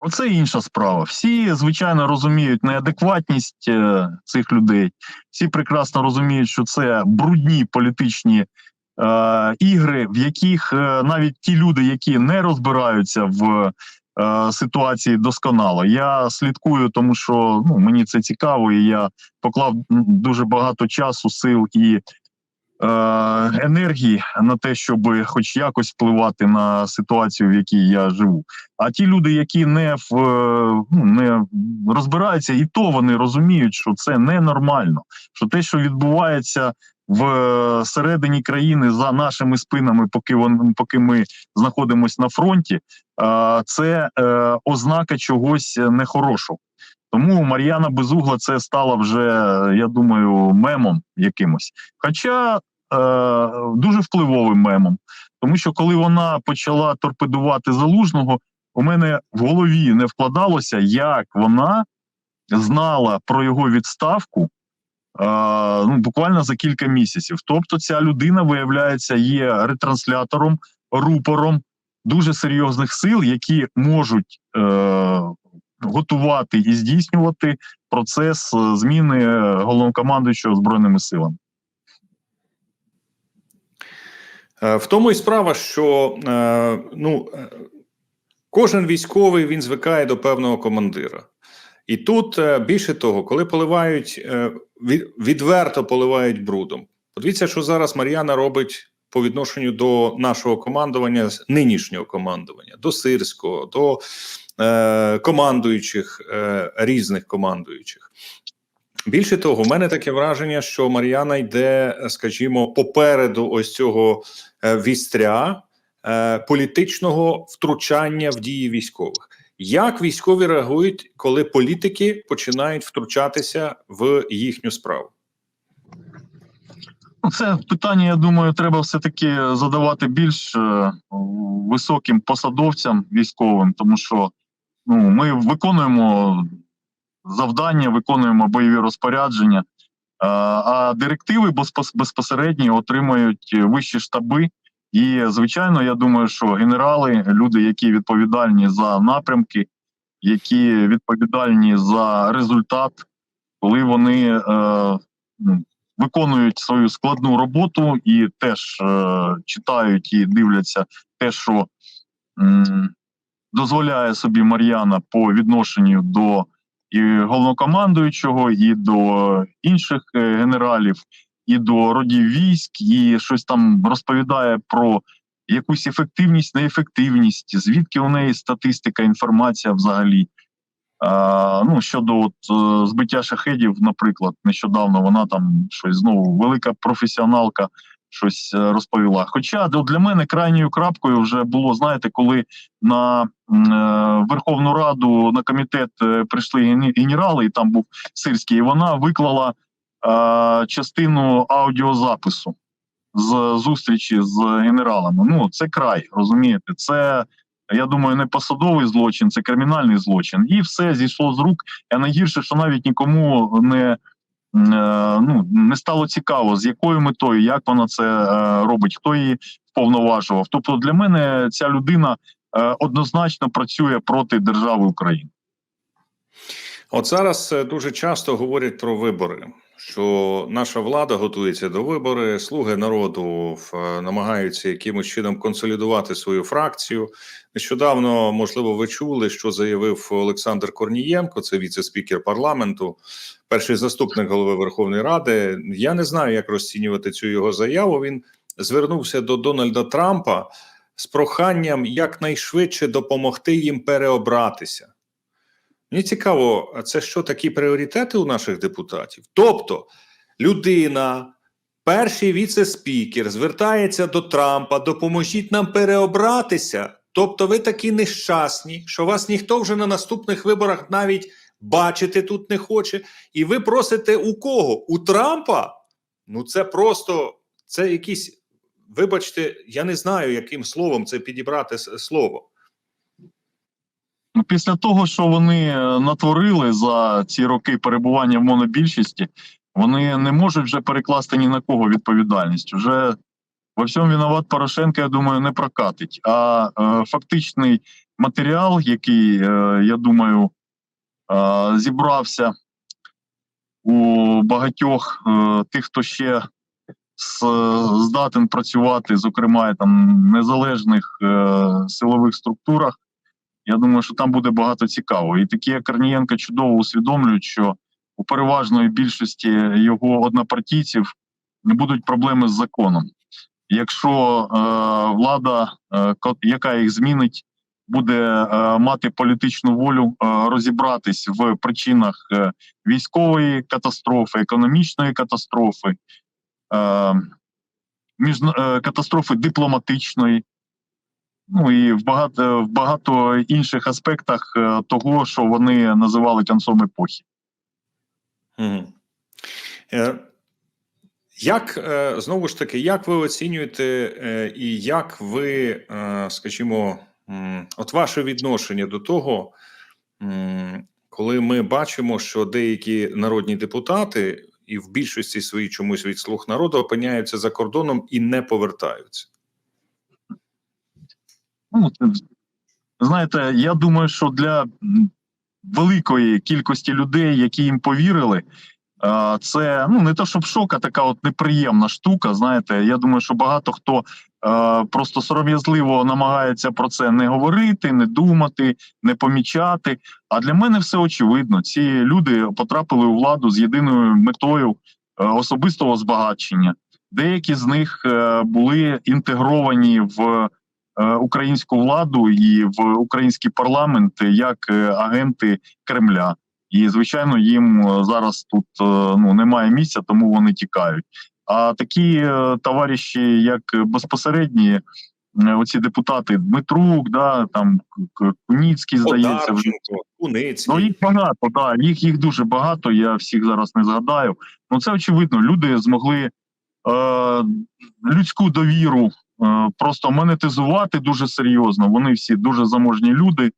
Оце інша справа. Всі, звичайно, розуміють неадекватність е, цих людей. Всі прекрасно розуміють, що це брудні політичні е, ігри, в яких е, навіть ті люди, які не розбираються в е, ситуації досконало. Я слідкую, тому що ну, мені це цікаво, і я поклав дуже багато часу, сил і енергії на те, щоб хоч якось впливати на ситуацію, в якій я живу. А ті люди, які не в е, ну, не розбираються, і то вони розуміють, що це ненормально. Що те, що відбувається в е, середині країни за нашими спинами, поки вон, поки ми знаходимося на фронті, е, це е, ознака чогось нехорошого. Тому Мар'яна Безугла це стала вже, я думаю, мемом якимось. Хоча е, дуже впливовим мемом. Тому що коли вона почала торпедувати залужного, у мене в голові не вкладалося, як вона знала про його відставку е, ну, буквально за кілька місяців. Тобто, ця людина, виявляється, є ретранслятором, рупором дуже серйозних сил, які можуть е, готувати і здійснювати процес е, зміни е, головнокомандуючого збройними силами. Е, В тому і справа, що ну, кожен військовий він звикає до певного командира. І тут більше того, коли поливають відверто поливають брудом. Подивіться, що зараз Мар'яна робить по відношенню до нашого командування, нинішнього командування, до сирського, до е, командуючих е, різних командуючих. Більше того, в мене таке враження, що Мар'яна йде, скажімо, попереду ось цього е, вістря політичного втручання в дії військових. Як військові реагують, коли політики починають втручатися в їхню справу? Ну, Це питання, я думаю, треба все-таки задавати більш високим посадовцям військовим, тому що ну, ми виконуємо завдання, виконуємо бойові розпорядження, а директиви безпос- безпосередньо отримують вищі штаби. І, звичайно, я думаю, що генерали, люди, які відповідальні за напрямки, які відповідальні за результат, коли вони е, ну, виконують свою складну роботу і теж е, читають і дивляться те, що дозволяє собі Мар'яна по відношенню до і головнокомандуючого, і до інших е, генералів, і до родів військ, і щось там розповідає про якусь ефективність, неефективність, звідки у неї статистика, інформація взагалі. А, ну, щодо от, е, збиття шахедів, наприклад, нещодавно вона там щось знову велика професіоналка щось е, розповіла. Хоча для мене крайньою крапкою вже було, знаєте, коли на е, Верховну Раду на комітет е, прийшли генерали, і там був Сирський, і вона виклала частину аудіозапису з зустрічі з генералами. Ну, це край, розумієте, це. Я думаю, не посадовий злочин, це кримінальний злочин, і все зійшло з рук. А найгірше, що навіть нікому не ну не стало цікаво, з якою метою, як вона це е, робить, хто її вповноважував. Тобто, для мене ця людина е, однозначно працює проти держави України. От зараз е, дуже часто говорять про вибори, що наша влада готується до вибори, слуги народу е, намагаються якимось чином консолідувати свою фракцію. Нещодавно, можливо, ви чули, що заявив Олександр Корнієнко, це віце-спікер парламенту, перший заступник голови Верховної Ради. Я не знаю, як розцінювати цю його заяву. Він звернувся до Дональда Трампа з проханням якнайшвидше допомогти їм переобратися. Мені цікаво, а це що такі пріоритети у наших депутатів? Тобто, людина, перший віце-спікер, звертається до Трампа, допоможіть нам переобратися. Тобто, ви такі нещасні, що вас ніхто вже на наступних виборах навіть бачити тут не хоче, і ви просите у кого? У Трампа? Ну, це просто це якісь, вибачте, я не знаю, яким словом це підібрати слово. Ну, Після того, що вони е, натворили за ці роки перебування в монобільшості, вони не можуть вже перекласти ні на кого відповідальність. Вже во всьому виноват Порошенко, я думаю, не прокатить. А е, фактичний матеріал, який, е, я думаю, е, зібрався у багатьох е, тих, хто ще здатен працювати, зокрема там незалежних е, силових структурах. Я думаю, що там буде багато цікавого. І такі як Корнієнко чудово усвідомлюють, що у переважної більшості його однопартійців не будуть проблеми з законом. Якщо е, влада, е, яка їх змінить, буде е, мати політичну волю е, розібратись в причинах е, військової катастрофи, економічної катастрофи, е, міжна- е, катастрофи дипломатичної, ну і в багато, в багато інших аспектах е, того, що вони називали кінцом епохи. Угу. Як е, знову ж таки, як ви оцінюєте і як ви, скажімо, от ваше відношення до того, коли ми бачимо, що деякі народні депутати і в більшості своїй чомусь від слуг народу опиняються за кордоном і не повертаються? Ну, знаєте, я думаю, що для великої кількості людей, які їм повірили, це ну не то, щоб шок, а така от неприємна штука. Знаєте, я думаю, що багато хто просто сором'язливо намагається про це не говорити, не думати, не помічати. А для мене все очевидно. Ці люди потрапили у владу з єдиною метою особистого збагачення. Деякі з них е, були інтегровані в українську владу і в український парламент як е, агенти Кремля. І звичайно, їм е, зараз тут е, ну немає місця, тому вони тікають. А такі е, товариші, як безпосередні, е, оці депутати Дмитрук, да там Куніцький, здається, вже Одарченко, Куницький. Ну, їх багато, да. Їх їх дуже багато. Я всіх зараз не згадаю. Ну це очевидно. Люди змогли е, людську довіру е, просто монетизувати дуже серйозно. Вони всі дуже заможні люди,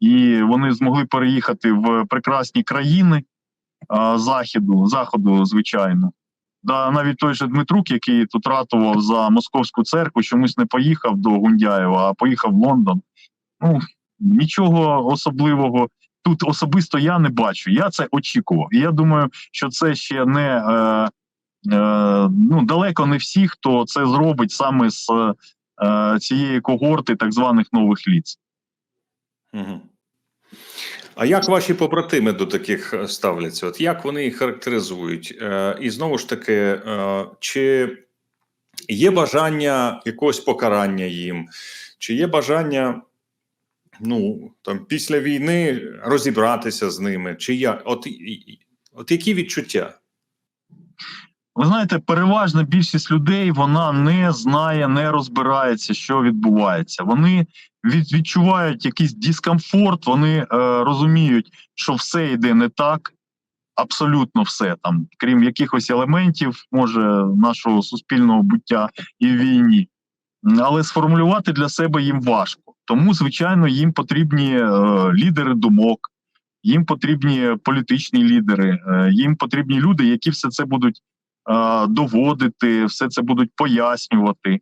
і вони змогли переїхати в прекрасні країни е, західу, заходу, звичайно. Да, навіть той же Дмитрук, який тут ратував за московську церкву, чомусь не поїхав до Гундяєва, а поїхав в Лондон. Ну нічого особливого тут особисто я не бачу. Я це очікував. І я думаю, що це ще не е, е, ну далеко не всі, хто це зробить саме з е, цієї когорти так званих нових ліц. А як ваші побратими до таких е, ставляться? От як вони їх характеризують? Е, і знову ж таки, е, чи є бажання якогось покарання їм, чи є бажання ну, там, після війни розібратися з ними? Чи я? От, от які відчуття? Ви знаєте, переважна більшість людей вона не знає, не розбирається, що відбувається. Вони від, відчувають якийсь дискомфорт, вони е, розуміють, що все йде не так, абсолютно все там, крім якихось елементів, може, нашого суспільного буття і війні. Але сформулювати для себе їм важко. Тому, звичайно, їм потрібні е, лідери думок, їм потрібні політичні лідери, е, їм потрібні люди, які все це будуть доводити, все це будуть пояснювати. е,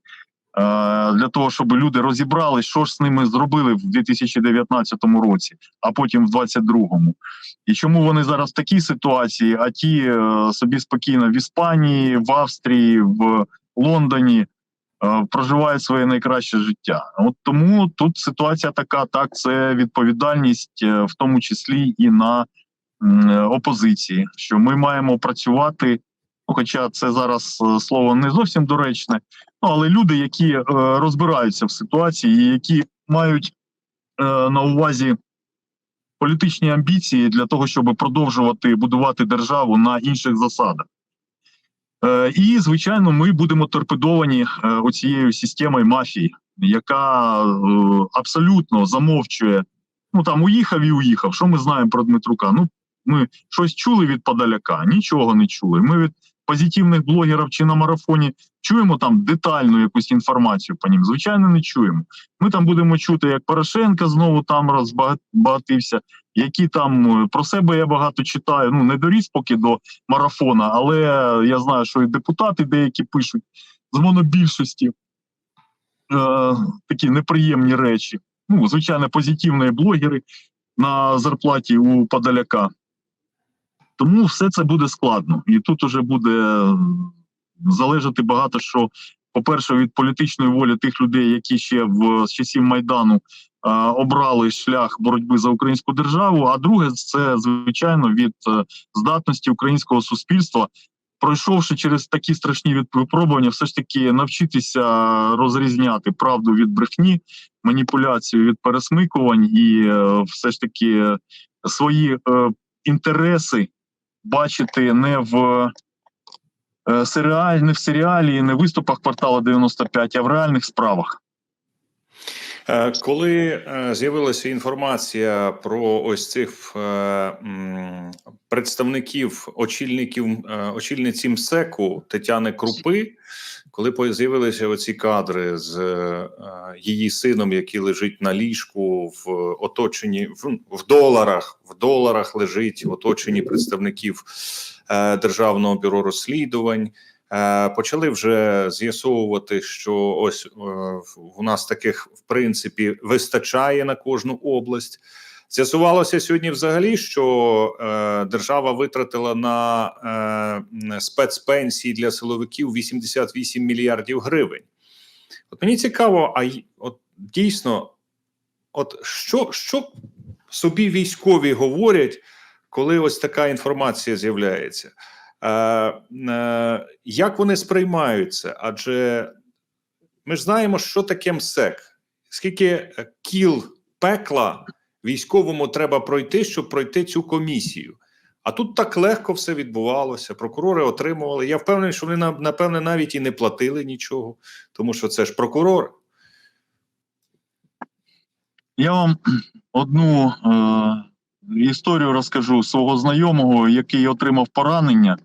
Для того щоб люди розібрали, що ж з ними зробили в 2019 році, а потім в 2022. І чому вони зараз в такій ситуації, а ті е, собі спокійно в Іспанії, в Австрії, в Лондоні е, проживають своє найкраще життя. От тому тут ситуація така: так, це відповідальність, е, в тому числі і на е, опозиції, що ми маємо працювати. Хоча це зараз е, слово не зовсім доречне, ну але люди, які е, розбираються в ситуації, і які мають е, на увазі політичні амбіції для того, щоб продовжувати будувати державу на інших засадах. І, звичайно, ми будемо торпедовані оцією системою мафії, яка абсолютно замовчує. Ну там уїхав і уїхав. Що ми знаємо про Дмитрука? Ну ми щось чули від Подаляка, нічого не чули. Ми від позитивних блогерів чи на марафоні чуємо там детальну якусь інформацію по ним. Звичайно, не чуємо. Ми там будемо чути, як Порошенко знову там розбагатився, які там е, про себе я багато читаю. Ну не доріс поки до марафона, але я знаю, що і депутати деякі пишуть з монобільшості е, такі неприємні речі. ну, звичайно, позитивні блогери на зарплаті у Подоляка. Тому все це буде складно. І тут уже буде залежати багато що, по-перше, від політичної волі тих людей, які ще в з часів Майдану е, обрали шлях боротьби за українську державу. А друге, це звичайно від е, здатності українського суспільства, пройшовши через такі страшні випробування, все ж таки навчитися розрізняти правду від брехні, маніпуляцію від пересмикувань, і е, все ж таки свої е, інтереси бачити не в е, серіалі, не в серіалі, не в виступах квартала 95, а в реальних справах. Е, Коли е, з'явилася інформація про ось цих е, представників очільників очільниці МСЕКу Тетяни Крупи, коли з'явилися оці кадри з її сином, який лежить на ліжку в оточенні в, доларах, в доларах лежить в оточенні представників Державного бюро розслідувань. Е, Почали вже з'ясовувати, що ось е, у нас таких в принципі вистачає на кожну область. З'ясувалося сьогодні взагалі, що е, держава витратила на е, спецпенсії для силовиків 88 мільярдів гривень. От мені цікаво, а от дійсно, от що, що собі військові говорять, коли ось така інформація з'являється? Е, е, як вони сприймають це? Адже ми ж знаємо, що таке МСЕК, скільки е, кіл пекла військовому треба пройти, щоб пройти цю комісію. А тут так легко все відбувалося. Прокурори отримували. Я впевнений, що вони на- напевне навіть і не платили нічого, тому що це ж прокурор. Я вам одну е, історію розкажу свого знайомого, який отримав поранення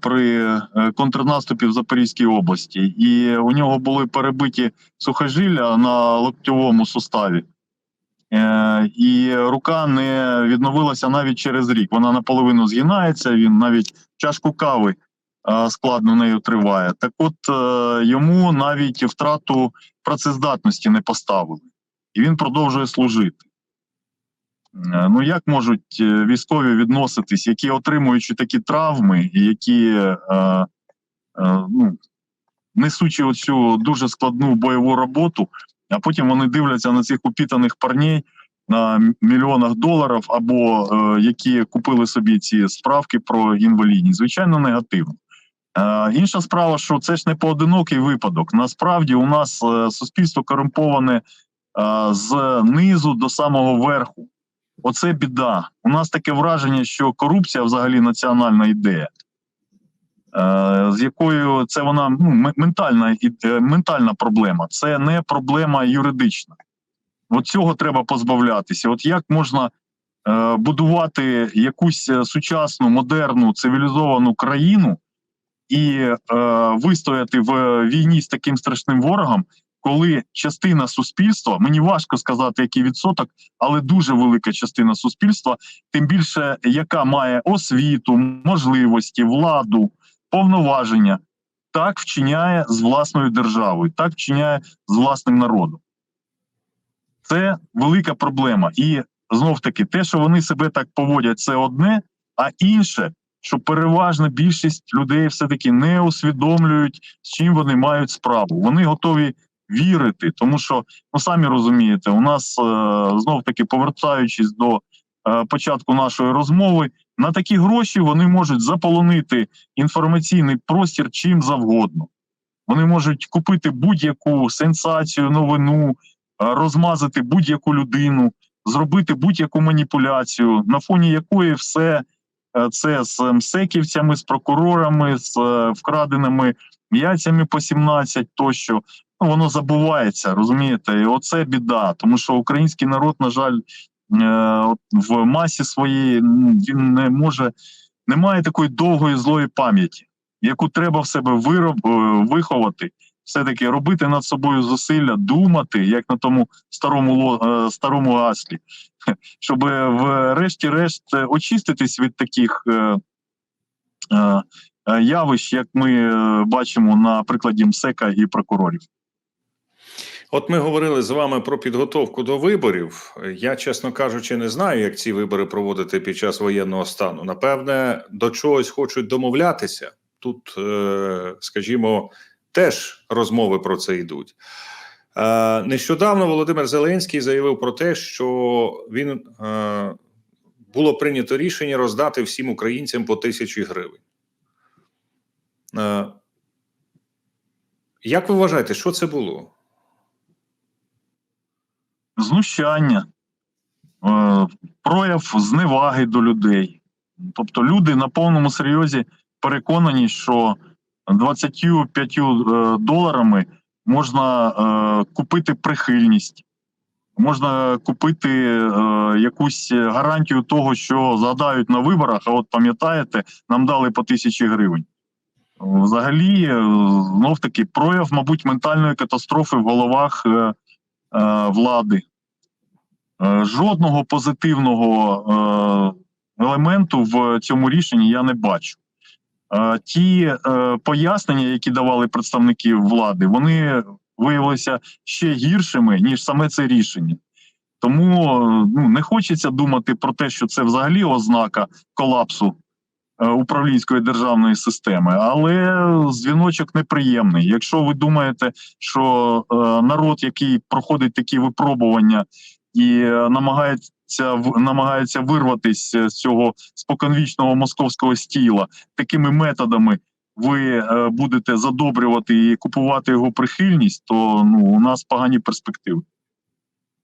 при е, контрнаступі в Запорізькій області, і у нього були перебиті сухожилля на локтьовому суставі. Е, і рука не відновилася навіть через рік. Вона наполовину згинається. Він навіть чашку кави е, складно нею триває. Так, от е, йому навіть втрату працездатності не поставили і він продовжує служити. Е, Ну як можуть е, військові відноситись, які отримуючи такі травми, які е, е, ну, несучи оцю дуже складну бойову роботу, а потім вони дивляться на цих упітаних парней на мільйонах доларів, або е, які купили собі ці справки про інвалідність. Звичайно, негативно. Е, інша справа, що це ж не поодинокий випадок. Насправді, у нас е, суспільство корумповане е, з низу до самого верху. Оце біда. У нас таке враження, що корупція взагалі національна ідея, е, з якою це вона ну, ментальна, е, ментальна проблема, це не проблема юридична. От цього треба позбавлятися. От як можна е, будувати якусь сучасну, модерну, цивілізовану країну і вистояти в війні з таким страшним ворогом, коли частина суспільства, мені важко сказати, який відсоток, але дуже велика частина суспільства, тим більше яка має освіту, можливості, владу, повноваження, так вчиняє з власною державою, так вчиняє з власним народом. Це велика проблема. І знов таки, те, що вони себе так поводять, це одне, а інше, що переважна більшість людей все-таки не усвідомлюють, з чим вони мають справу. Вони готові вірити, тому що ну самі розумієте, у нас е, знов таки повертаючись до е, початку нашої розмови, на такі гроші вони можуть заполонити інформаційний простір чим завгодно. Вони можуть купити будь-яку сенсацію, новину, е, розмазати будь-яку людину, зробити будь-яку маніпуляцію, на фоні якої все це з МСЕКівцями, з прокурорами, з вкраденими яйцями по 17 тощо. Ну, воно забувається, розумієте? І оце біда, тому що український народ, на жаль, е, в масі своїй він не може, не має такої довгої злої пам'яті, яку треба в себе вироб, е, виховати, все-таки робити над собою зусилля, думати, як на тому старому е, старому гаслі, щоб врешті-решт очиститись від таких явищ, як ми бачимо на прикладі МСЕКа і прокурорів. От ми говорили з вами про підготовку до виборів. Я, чесно кажучи, не знаю, як ці вибори проводити під час воєнного стану. Напевне, до чогось хочуть домовлятися. Тут, е, скажімо, теж розмови про це йдуть. Е, Нещодавно Володимир Зеленський заявив про те, що він е, було прийнято рішення роздати всім українцям по тисячі гривень. Як ви вважаєте, що це було? Знущання, е, прояв зневаги до людей. Тобто люди на повному серйозі переконані, що 25 е, доларами можна е, купити прихильність, можна купити якусь гарантію того, що згадають на виборах. А от пам'ятаєте, нам дали по тисячі гривень. Взагалі, знов таки, прояв, мабуть, ментальної катастрофи в головах влади. Е, Жодного позитивного е, елементу в цьому рішенні я не бачу. Е, Ті пояснення, які давали представники влади, вони виявилися ще гіршими, ніж саме це рішення. Тому ну, не хочеться думати про те, що це взагалі ознака колапсу управлінської державної системи, але дзвіночок неприємний. Якщо ви думаєте, що народ, який проходить такі випробування і е, намагається в- намагається вирватися з цього споконвічного московського стіла такими методами. Ви е, будете задобрювати і купувати його прихильність, то ну у нас погані перспективи.